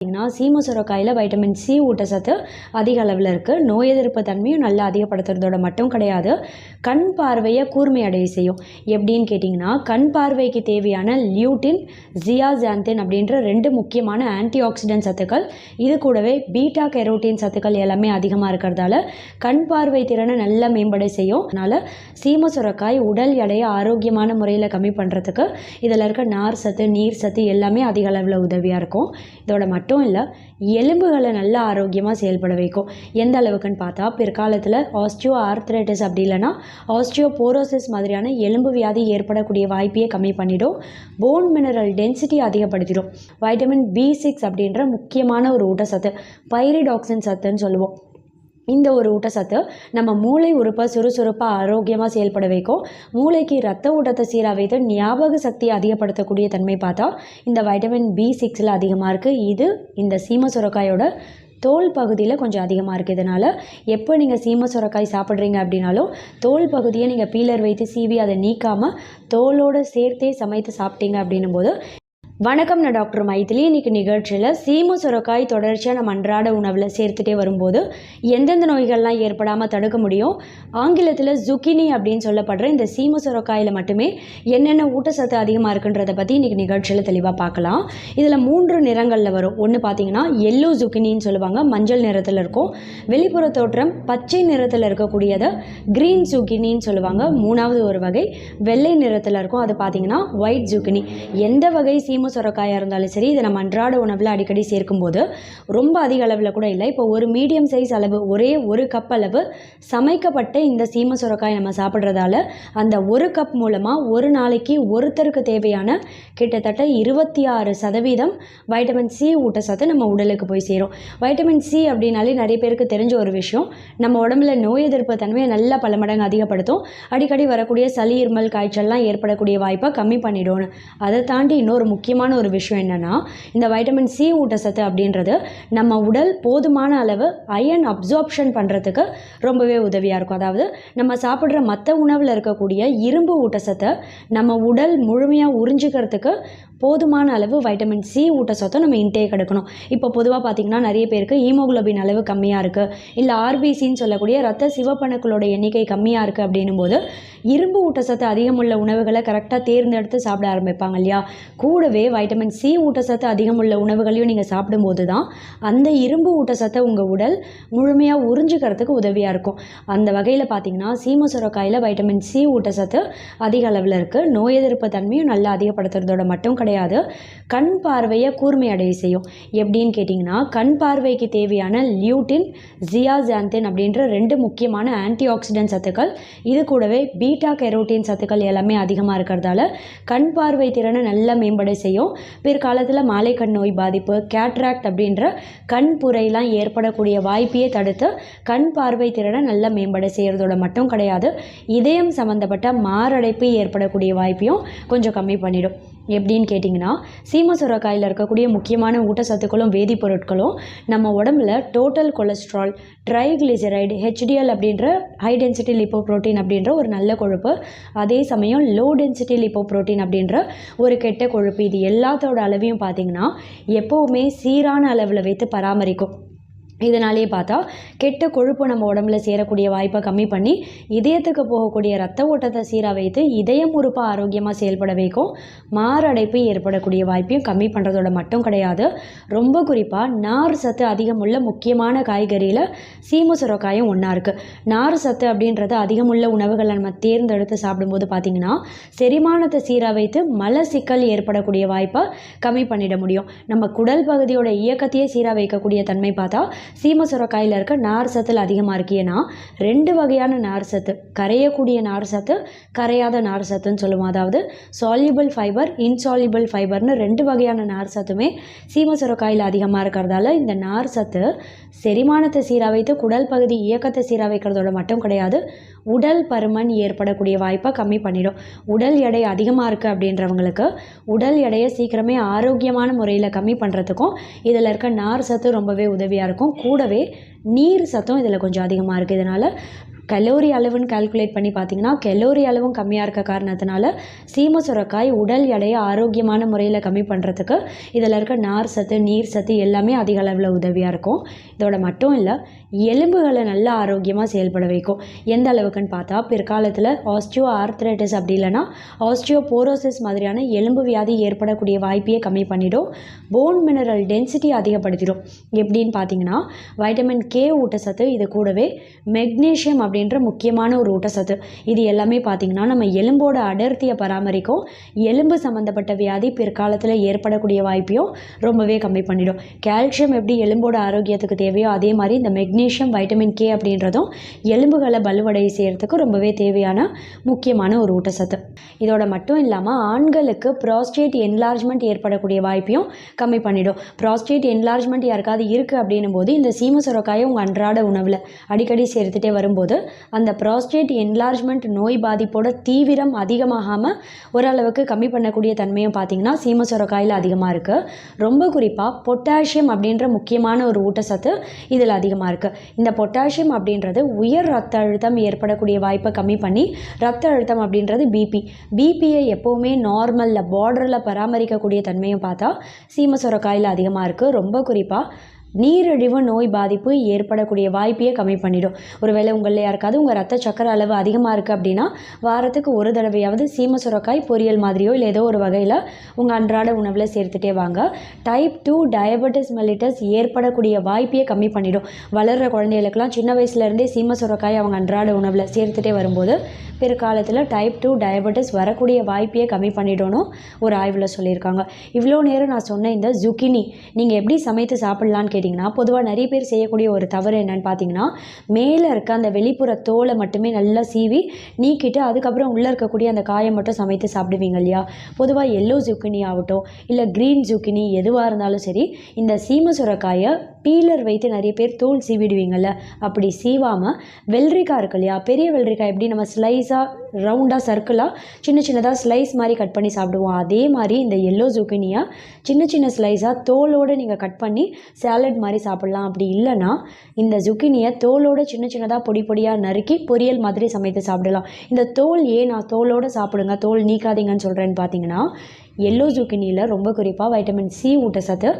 பார்த்தீங்கன்னா சீம சுரக்காயில் vitamin C ஊட்டச்சத்து அதிக அளவில் இருக்குது நோய் எதிர்ப்பு தன்மையும் நல்லா அதிகப்படுத்துறதோட மட்டும் கிடையாது. கண் பார்வையை கூர்மையடைய செய்யும். எப்படின்னு கேட்டிங்கன்னா கண் பார்வைக்கு தேவையான லியூட்டின் ஜியாசாந்தின் அப்படின்ற ரெண்டு முக்கியமான ஆன்டி ஆக்சிடென்ட் சத்துக்கள் இது கூடவே பீட்டா கெரோட்டின் சத்துக்கள் எல்லாமே அதிகமாக இருக்கிறதால கண் பார்வை திறனை நல்லா மேம்பட செய்யும். அதனால் சீம சுரக்காய் உடல் எடையை ஆரோக்கியமான முறையில் கம்மி பண்ணுறதுக்கு இதில் இருக்க நார் சத்து நீர் சத்து எல்லாமே அதிக அளவில் உதவியாக இருக்கும். இதோட மட்டும் மட்டும் இல்லை எலும்புகளை நல்லா ஆரோக்கியமாக செயல்பட வைக்கும். எந்த அளவுக்குன்னு பார்த்தா பிற்காலத்தில் ஆஸ்டியோ ஆர்த்ரைட்டிஸ் அப்படி இல்லைன்னா ஆஸ்டியோ போரோசிஸ் மாதிரியான எலும்பு வியாதி ஏற்படக்கூடிய வாய்ப்பையே கம்மி பண்ணிடும். போன் மினரல் டென்சிட்டி அதிகப்படுத்திடும். வைட்டமின் பி சிக்ஸ் அப்படின்ற முக்கியமான ஒரு ஊட்டச்சத்து பைரிடாக்சின் சத்துன்னு சொல்லுவோம். இந்த ஒரு ஊட்டச்சத்து நம்ம மூளை உறுப்பை சுறுசுறுப்பாக ஆரோக்கியமாக செயல்பட வைக்கும். மூளைக்கு ரத்த ஊட்டத்தை சீராக வைத்து ஞாபக சக்தியை அதிகப்படுத்தக்கூடிய தன்மை பார்த்தா இந்த வைட்டமின் பி சிக்ஸில் அதிகமாக இருக்குது இது இந்த சீம சுரக்காயோட தோல் பகுதியில் கொஞ்சம் அதிகமாக இருக்குது இதனால் எப்போ நீங்கள் சீம சுரக்காய் சாப்பிட்றீங்க அப்படின்னாலும் தோல் பகுதியை நீங்கள் பீலர் வைத்து சீவி அதை நீக்காமல் தோலோடு சேர்த்தே சமைத்து சாப்பிட்டீங்க அப்படின்னும் போது வணக்கம் நான் டாக்டர் மைதிலி. இன்னைக்கு நிகழ்ச்சியில் சீம சுரக்காய் தொடர்ச்சியாக நம்ம அன்றாட உணவில் சேர்த்துட்டே வரும்போது எந்தெந்த நோய்கள்லாம் ஏற்படாமல் தடுக்க முடியும்? ஆங்கிலத்தில் ஜுக்கினி அப்படின்னு சொல்லப்படுற இந்த சீம சுரக்காயில் மட்டுமே என்னென்ன ஊட்டச்சத்து அதிகமாக இருக்குன்றதை பற்றி இன்றைக்கி நிகழ்ச்சியில் தெளிவாக பார்க்கலாம். இதில் மூன்று நிறங்களில் வரும். ஒன்று பார்த்தீங்கன்னா எல்லோ ஜுக்கினின்னு சொல்லுவாங்க. மஞ்சள் நிறத்தில் இருக்கும். வெளிப்புற தோற்றம் பச்சை நிறத்தில் இருக்கக்கூடியதை க்ரீன் ஜுக்கினின்னு சொல்லுவாங்க. மூணாவது ஒரு வகை வெள்ளை நிறத்தில் இருக்கும். அது பார்த்தீங்கன்னா ஒயிட் ஜுக்கினி எந்த வகை சீமு சுரக்காயாக இருந்தாலும் சரி இதை நம்ம அன்றாட உணவில் அடிக்கடி சேர்க்கும்போது ரொம்ப அதிக அளவில் கூட இல்லை. இப்போ ஒரு மீடியம் சைஸ் அளவு ஒரே ஒரு கப் அளவு சமைக்கப்பட்ட இந்த சீம சுரக்காய் நம்ம சாப்பிட்றதால அந்த ஒரு கப் மூலமாக ஒரு நாளைக்கு ஒருத்தருக்கு தேவையான கிட்டத்தட்ட இருபத்தி ஆறு சதவீதம் வைட்டமின் சி ஊட்டச்சத்து நம்ம உடலுக்கு போய் சேரும். வைட்டமின் சி அப்படின்னாலே நிறைய பேருக்கு தெரிஞ்ச ஒரு விஷயம். நம்ம உடம்புல நோய் எதிர்ப்பு தன்மையை நல்லா பல மடங்கு அதிகப்படுத்தும். அடிக்கடி வரக்கூடிய சளி இருமல் காய்ச்சல்லாம் ஏற்படக்கூடிய வாய்ப்பை கம்மி பண்ணிடும் அதை தாண்டி இன்னொரு முக்கியமான ஒரு விஷயம் என்னென்னா இந்த வைட்டமின் சி ஊட்டச்சத்து அப்படின்றது நம்ம உடல் போதுமான அளவு அயன் அப்சார்ப்ஷன் பண்ணுறதுக்கு ரொம்பவே உதவியாக இருக்கும். அதாவது நம்ம சாப்பிட்ற மற்ற உணவில் இருக்கக்கூடிய இரும்பு ஊட்டச்சத்தை நம்ம உடல் முழுமையாக உறிஞ்சிக்கிறதுக்கு போதுமான அளவு வைட்டமின் சி ஊட்டச்சத்தை நம்ம இன்டேக் எடுக்கணும். இப்போ பொதுவாக பார்த்திங்கன்னா நிறைய பேருக்கு ஹீமோகுளோபின் அளவு கம்மியாக இருக்குது இல்லை ஆர்பிசின்னு சொல்லக்கூடிய ரத்த சிவப்பணுக்களோட எண்ணிக்கை கம்மியாக இருக்குது அப்படின்னும் போது இரும்பு ஊட்டச்சத்து அதிகமுள்ள உணவுகளை கரெக்டாக தேர்ந்தெடுத்து சாப்பிட ஆரம்பிப்பாங்க இல்லையா? கூடவே வைட்டமின் சி ஊட்டச்சத்து அதிகமுள்ள உணவுகளையும் நீங்கள் சாப்பிடும்போது தான் அந்த இரும்பு ஊட்டச்சத்தை உங்கள் உடல் முழுமையாக உறிஞ்சிக்கிறதுக்கு உதவியாக இருக்கும். அந்த வகையில் பார்த்தீங்கன்னா சீம சுரக்காயில் வைட்டமின் சி ஊட்டச்சத்து அதிக அளவில் இருக்குது நோய் எதிர்ப்பு தன்மையும் நல்லா அதிகப்படுத்துறதோட மட்டும் கிடையாது. கண் பார்வையை கூர்மையடைய செய்யும். எப்படின்னு கேட்டிங்கன்னா கண் பார்வைக்கு தேவையான லியூட்டின் ஜியாசாந்தின் அப்படின்ற ரெண்டு முக்கியமான ஆன்டி ஆக்சிடென்ட் சத்துக்கள் இது கூடவே பீட்டா கெரோட்டின் சத்துக்கள் எல்லாமே அதிகமாக இருக்கிறதால கண் பார்வை திறனை நல்லா மேம்பட செய்யும். பிற்காலத்தில் மாலை கண் நோய் பாதிப்பு கேட்ராக்ட் அப்படின்ற கண் புரையெல்லாம் ஏற்படக்கூடிய வாய்ப்பையே தடுத்து கண் பார்வை திறனை நல்லா மேம்பட செய்கிறதோட மட்டும் கிடையாது. இதயம் சம்மந்தப்பட்ட மாரடைப்பு ஏற்படக்கூடிய வாய்ப்பையும் கொஞ்சம் கம்மி பண்ணிடும். எப்படின்னு கேட்டிங்கன்னா சீம சுரக்காயில் இருக்கக்கூடிய முக்கியமான ஊட்டச்சத்துக்களும் வேதிப்பொருட்களும் நம்ம உடம்புல டோட்டல் கொலஸ்ட்ரால் ட்ரைகிளிசரைடு ஹெச்டிஎல் அப்படின்ற ஹை டென்சிட்டி லிப்போப்ரோட்டீன் அப்படின்ற ஒரு நல்ல கொழுப்பு அதே சமயம் லோ டென்சிட்டி லிப்போப்ரோட்டீன் அப்படின்ற ஒரு கெட்ட கொழுப்பு இது எல்லாத்தோட அளவையும் பார்த்திங்கன்னா எப்போவுமே சீரான அளவில் வைத்து பராமரிக்கும். இதனாலேயே பார்த்தா கெட்ட கொழுப்பு நம்ம உடம்புல சேரக்கூடிய வாய்ப்பை கம்மி பண்ணி இதயத்துக்கு போகக்கூடிய ரத்த ஓட்டத்தை சீராக வைத்து இதயம் உறுப்பை ஆரோக்கியமாக செயல்பட வைக்கும் மாரடைப்பு ஏற்படக்கூடிய வாய்ப்பையும் கம்மி பண்ணுறதோட மட்டும் கிடையாது. ரொம்ப குறிப்பாக நார் சத்து அதிகமுள்ள முக்கியமான காய்கறியில் சீம சுரக்காயும் ஒன்றா இருக்குது நார் சத்து அப்படின்றது அதிகமுள்ள உணவுகளை நம்ம தேர்ந்தெடுத்து சாப்பிடும்போது பார்த்திங்கன்னா செரிமானத்தை சீராக வைத்து மல சிக்கல் ஏற்படக்கூடிய வாய்ப்பை கம்மி பண்ணிட முடியும். நம்ம குடல் பகுதியோட இயக்கத்தையே சீராக வைக்கக்கூடிய தன்மை பார்த்தா சீம சுரக்காயில் இருக்க நார் சத்தில் அதிகமாக இருக்குது ஏன்னா ரெண்டு வகையான நார் சத்து. கரையக்கூடிய நார் சத்து கரையாத நார் சத்துன்னு சொல்லுவோம். அதாவது சால்யூபிள் ஃபைபர் இன்சால்யூபிள் ஃபைபர்னு ரெண்டு வகையான நார் சத்துமே சீம சுரக்காயில் அதிகமாக இருக்கிறதால இந்த நார் சத்து செரிமானத்தை சீராக வைத்து குடல் பகுதி இயக்கத்தை சீராக வைக்கிறதோட மட்டும் கிடையாது உடல் பருமன் ஏற்படக்கூடிய வாய்ப்பை கம்மி பண்ணிடும். உடல் எடை அதிகமாக இருக்குது அப்படின்றவங்களுக்கு உடல் எடையை சீக்கிரமே ஆரோக்கியமான முறையில் கம்மி பண்ணுறதுக்கும் இதில் இருக்க நார் சத்து ரொம்பவே உதவியாக இருக்கும். கூடவே நீர் சத்தும் இதில் கொஞ்சம் அதிகமாக இருக்குது. இதனால் கலோரி அளவுன்னு கால்குலேட் பண்ணி பார்த்தீங்கன்னா கலோரி அளவும் கம்மியாக இருக்க காரணத்தினால சீம சுரக்காய் உடல் எடையை ஆரோக்கியமான முறையில் கம்மி பண்ணுறதுக்கு இதில் இருக்க நார் சத்து நீர் சத்து எல்லாமே அதிக அளவில் உதவியாக இருக்கும். இதோட மட்டும் இல்லை எலும்புகளை நல்லா ஆரோக்கியமாக செயல்பட வைக்கும். எந்த அளவுக்குன்னு பார்த்தா பிற்காலத்தில் ஆஸ்டியோ ஆர்த்ரைட்டிஸ் அப்படி இல்லைன்னா ஆஸ்டியோ போரோசிஸ் மாதிரியான எலும்பு வியாதி ஏற்படக்கூடிய வாய்ப்பையே கம்மி பண்ணிடும். போன் மினரல் டென்சிட்டி அதிகப்படுத்திடும். எப்படின்னு பார்த்தீங்கன்னா வைட்டமின் கே கே ஊட்டச்சத்து இது கூடவே மெக்னீஷியம் அப்படின்ற முக்கியமான ஒரு ஊட்டச்சத்து. இது எல்லாமே பார்த்தீங்கன்னா நம்ம எலும்போட அடர்த்தியை பராமரிக்கும். எலும்பு சம்மந்தப்பட்ட வியாதி பிற்காலத்தில் ஏற்படக்கூடிய வாய்ப்பையும் ரொம்பவே கம்மி பண்ணிடும். கால்சியம் எப்படி எலும்போட ஆரோக்கியத்துக்கு தேவையோ அதே மாதிரி இந்த மெக்னீஷியம் வைட்டமின் கே அப்படின்றதும் எலும்புகளை பலுவடை செய்கிறதுக்கு ரொம்பவே தேவையான முக்கியமான ஒரு ஊட்டச்சத்து. இதோட மட்டும் இல்லாமல் ஆண்களுக்கு ப்ராஸ்டேட் என்லார்ஜ்மெண்ட் ஏற்படக்கூடிய வாய்ப்பையும் கம்மி பண்ணிடும். ப்ராஸ்டேட் என்லார்ஜ்மெண்ட் யாருக்காவது இருக்குது அப்படின்னும் போது இந்த சீம சுரக்காயை உங்கள் அன்றாட உணவில். அடிக்கடி சேர்த்துட்டே வரும்போது அந்த ப்ராஸ்டேட் என்லார்ஜ்மெண்ட் நோய் பாதிப்போட தீவிரம் அதிகமாகாமல் ஓரளவுக்கு கம்மி பண்ணக்கூடிய தன்மையும் பார்த்தீங்கன்னா சீம சுரக்காயில் அதிகமாக இருக்குது ரொம்ப குறிப்பாக பொட்டாசியம் அப்படின்ற முக்கியமான ஒரு ஊட்டச்சத்து இதில் அதிகமாக இருக்குது இந்த பொட்டாசியம் அப்படின்றது உயர் ரத்த அழுத்தம் ஏற்படக்கூடிய வாய்ப்பை கம்மி பண்ணி ரத்த அழுத்தம் அப்படின்றது பிபி பிபியை எப்போவுமே நார்மலில் பார்டரில் பராமரிக்கக்கூடிய தன்மையும் பார்த்தா சீம சுரக்காயில் அதிகமாக இருக்குது ரொம்ப குறிப்பாக நீரிழிவு நோய் பாதிப்பு ஏற்படக்கூடிய வாய்ப்பையே கம்மி பண்ணிடும். ஒருவேளை உங்களில் யாருக்காவது உங்கள் ரத்த சக்கர அளவு அதிகமாக இருக்குது அப்படின்னா வாரத்துக்கு ஒரு தடவையாவது சீம சுரக்காய் பொரியல் மாதிரியோ இல்லை ஏதோ ஒரு வகையில் உங்கள் அன்றாட உணவில் சேர்த்துட்டே வாங்க. டைப் டூ டயபெட்டிஸ் மெலிட்டஸ் ஏற்படக்கூடிய வாய்ப்பையே கம்மி பண்ணிடும். வளர்கிற குழந்தைகளுக்கெல்லாம் சின்ன வயசுலேருந்தே சீம சுரக்காய் அவங்க அன்றாட உணவில் சேர்த்துட்டே வரும்போது பிற்காலத்தில் டைப் டூ டயபெட்டிஸ் வரக்கூடிய வாய்ப்பையே கம்மி பண்ணிடணும் ஒரு ஆய்வில் சொல்லியிருக்காங்க. இவ்வளோ நேரம் நான் சொன்ன இந்த ஜுக்கினி நீங்கள் எப்படி சமைத்து சாப்பிட்லான்னு கேட்டிங்கன்னா பொதுவாக நிறைய பேர் செய்யக்கூடிய ஒரு தவறு என்னன்னு பார்த்தீங்கன்னா மேலே இருக்க அந்த வெளிப்புற தோலை மட்டுமே நல்லா சீவி நீக்கிட்டு அதுக்கப்புறம் உள்ளே இருக்கக்கூடிய அந்த காயை மட்டும் சமைத்து சாப்பிடுவீங்க இல்லையா? பொதுவாக எல்லோ ஜுக்கினி ஆகட்டும் இல்லை க்ரீன் ஜுக்கினி எதுவாக இருந்தாலும் சரி இந்த சீம சுரக்காயை பீலர் வைத்து நிறைய பேர் தோல் சீவிடுவீங்கள்ல அப்படி சீவாமல் வெள்ளரிக்காய் இருக்கு இல்லையா? பெரிய வெள்ளரிக்காய் எப்படி நம்ம ஸ்லைஸாக ரவுண்டாக சர்க்கிளாக சின்ன சின்னதாக ஸ்லைஸ் மாதிரி கட் பண்ணி சாப்பிடுவோம். அதே மாதிரி இந்த எல்லோ ஜுக்கினியை சின்ன சின்ன ஸ்லைஸாக தோலோடு நீங்கள் கட் பண்ணி சேலட் மாதிரி சாப்பிட்லாம். அப்படி இல்லைன்னா இந்த ஜுக்கினியை தோலோட சின்ன சின்னதாக பொடி பொடியாக நறுக்கி பொரியல் மாதிரி சமைத்து சாப்பிடலாம். இந்த தோல் ஏன் நான் தோலோடு சாப்பிடுங்க தோல் நீக்காதீங்கன்னு சொல்கிறேன்னு பார்த்தீங்கன்னா எல்லோ ஜூக்கினியில் ரொம்ப குறிப்பாக வைட்டமின் சி ஊட்டச்சத்து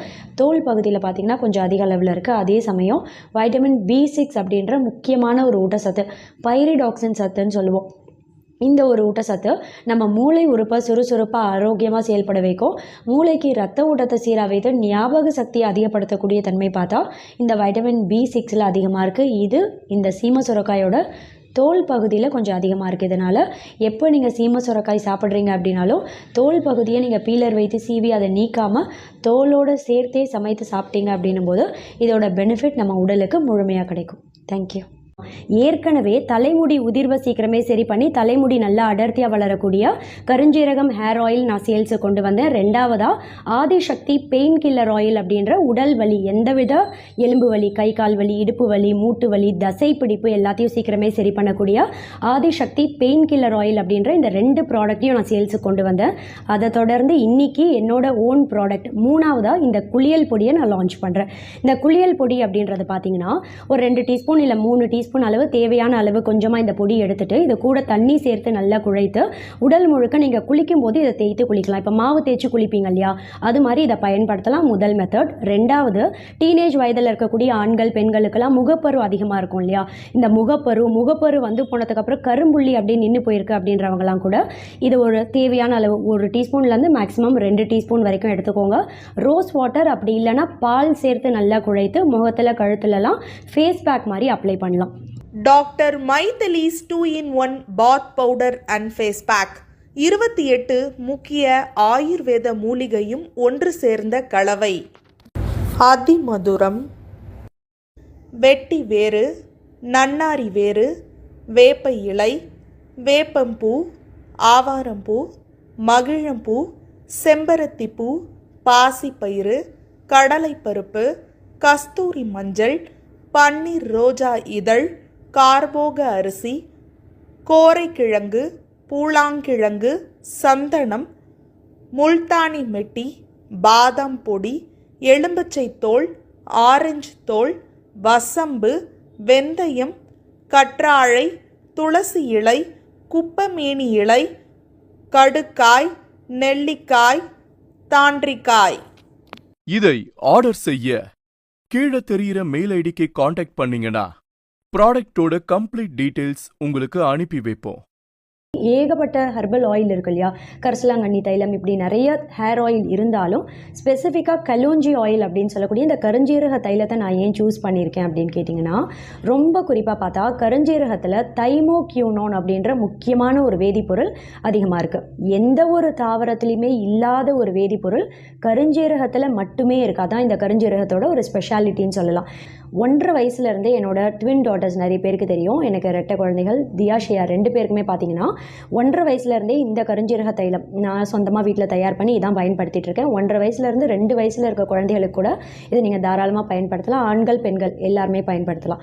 தோல் பகுதியில் பார்த்திங்கன்னா கொஞ்சம் அதிக அளவில் இருக்குது அதே சமயம் வைட்டமின் பி சிக்ஸ் அப்படின்ற முக்கியமான ஒரு ஊட்டச்சத்து பைரிடாக்சின் சத்துன்னு சொல்லுவோம். இந்த ஒரு ஊட்டச்சத்து நம்ம மூளை உறுப்பை சுறுசுறுப்பாக ஆரோக்கியமாக செயல்பட வைக்கும். மூளைக்கு ரத்த ஊட்டத்தை சீராக வைத்து ஞாபக சக்தியை அதிகப்படுத்தக்கூடிய தன்மை பார்த்தா இந்த வைட்டமின் பி சிக்ஸில் அதிகமாக இருக்குது இது இந்த சீம சுரக்காயோட தோல் பகுதியில் கொஞ்சம் அதிகமாக இருக்குது இதனால் எப்போ நீங்கள் சீம சுரக்காய் சாப்பிட்றீங்க அப்படின்னாலும் தோல் பகுதியை நீங்கள் பீலர் வைத்து சீவி அதை நீக்காமல் தோலோடு சேர்த்தே சமைத்து சாப்பிட்டீங்க அப்படின்னும் போது இதோட பெனிஃபிட் நம்ம உடலுக்கு முழுமையாக கிடைக்கும். தேங்க்யூ ஏற்கனவே தலைமுடி உதிர்வை சீக்கிரமே சரி பண்ணி தலைமுடி நல்லா அடர்த்தியாக வளரக்கூடிய கருஞ்சீரகம் ஹேர் ஆயில் நான் சேல்ஸு கொண்டு வந்தேன். ரெண்டாவதாக ஆதிசக்தி பெயின் கில்லர் ஆயில் அப்படின்ற உடல் வலி எந்தவித எலும்பு வலி கை கால் வலி இடுப்பு வலி மூட்டு வலி தசை பிடிப்பு எல்லாத்தையும் சீக்கிரமே சரி பண்ணக்கூடிய ஆதிசக்தி பெயின் கில்லர் ஆயில் அப்படின்ற இந்த ரெண்டு ப்ராடக்ட்டையும் நான் சேல்ஸுக்கு கொண்டு வந்தேன். அதை தொடர்ந்து இன்னைக்கு என்னோட ஓன் ப்ராடக்ட் மூணாவதாக இந்த குளியல் பொடியை நான் லான்ச் பண்ணுறேன் இந்த குளியல் பொடி அப்படின்றது பார்த்தீங்கன்னா ஒரு ரெண்டு டீஸ்பூன் இல்லை மூணு டீஸ்பூன் அளவு தேவையான அளவு கொஞ்சமாக இந்த பொடி எடுத்துட்டு இது கூட தண்ணி சேர்த்து நல்லா குழைத்து உடல் முழுக்க நீங்கள் குளிக்கும் போது இதை தேய்த்து குளிக்கலாம். இப்போ மாவு தேய்ச்சி குளிப்பீங்க இல்லையா? அது மாதிரி இதை பயன்படுத்தலாம். முதல் மெத்தட் ரெண்டாவது டீனேஜ் வயதில் இருக்கக்கூடிய ஆண்கள் பெண்களுக்கெல்லாம் முகப்பரு அதிகமாக இருக்கும் இல்லையா? இந்த முகப்பரு முகப்பரு வந்து போனதுக்கப்புறம் கரும்புள்ளி அப்படியே நின்று போயிருக்கு அப்படின்றவங்கலாம் கூட இது ஒரு தேவையான அளவு ஒரு டீஸ்பூன்லேருந்து மேக்ஸிமம் ரெண்டு டீஸ்பூன் வரைக்கும் எடுத்துக்கோங்க. ரோஸ் வாட்டர் அப்படி இல்லைன்னா பால் சேர்த்து நல்லா குழைத்து முகத்தில் கழுத்துலலாம் ஃபேஸ் பேக் மாதிரி அப்ளை பண்ணலாம். Doctor Mythili's two in one bath powder and face pack இருபத்தி எட்டு முக்கிய ஆயுர்வேத மூலிகையும் ஒன்று சேர்ந்த கலவை. அதிமதுரம். வெட்டி வேறு நன்னாரி வேறு வேப்ப இலை வேப்பம்பூ ஆவாரம்பூ மகிழம்பூ செம்பருத்திப்பூ பாசிப்பயிறு கடலைப்பருப்பு கஸ்தூரி மஞ்சள் பன்னீர் ரோஜா இதழ் கார்போக அரிசி கோரைக்கிழங்கு பூளாங்கிழங்கு சந்தனம் முல்தானி மெட்டி பாதாம் பொடி எலும்பச்சை தோல் ஆரஞ்சு தோல் வசம்பு வெந்தயம் கற்றாழை துளசி இலை குப்பமேனி இலை கடுக்காய் நெல்லிக்காய் தாண்டிக்காய். இதை ஆர்டர் செய்ய கீழே தெரிகிற மெயில் ஐடிக்கு காண்டாக்ட் பண்ணீங்கன்னா ப்ராடக்டோட கம்ப்ளீட் டீட்டெயில்ஸ் உங்களுக்கு அனுப்பி வைப்போம். ஏகப்பட்ட ஹெர்பல் ஆயில் இருக்கு இல்லையா? கரிசலாங்கண்ணி தைலம் இப்படி நிறைய ஹேர் ஆயில் இருந்தாலும் ஸ்பெசிஃபிக்காக கலோஞ்சி ஆயில் அப்படின்னு சொல்லக்கூடிய இந்த கருஞ்சீரக தைலத்தை நான் ஏன் சூஸ் பண்ணியிருக்கேன் அப்படின்னு கேட்டிங்கன்னா ரொம்ப குறிப்பாக பார்த்தா கருஞ்சீரகத்தில் தைமோக்யூனோன் அப்படின்ற முக்கியமான ஒரு வேதிப்பொருள் அதிகமாக இருக்குது எந்த ஒரு தாவரத்துலையுமே இல்லாத ஒரு வேதிப்பொருள் கருஞ்சீரகத்தில் மட்டுமே இருக்குது அதான் இந்த கருஞ்சீரகத்தோட ஒரு ஸ்பெஷாலிட்டின்னு சொல்லலாம். ஒன்றரை வயசுலேருந்தே என்னோட ட்வின் டாட்டர்ஸ் நிறைய பேருக்கு தெரியும். எனக்கு ரெட்டை குழந்தைகள் தியாஷியா ரெண்டு பேருக்குமே பார்த்தீங்கன்னா ஒன்றரை வயசுலேருந்தே இந்த கருஞ்சீரக தைலம் நான் சொந்தமாக வீட்டில் தயார் பண்ணி இதான் பயன்படுத்திட்டு இருக்கேன் ஒன்றரை வயசுலேருந்து ரெண்டு வயசில் இருக்க குழந்தைகளுக்கு கூட இதை நீங்கள் தாராளமாக பயன்படுத்தலாம். ஆண்கள் பெண்கள் எல்லாருமே பயன்படுத்தலாம்.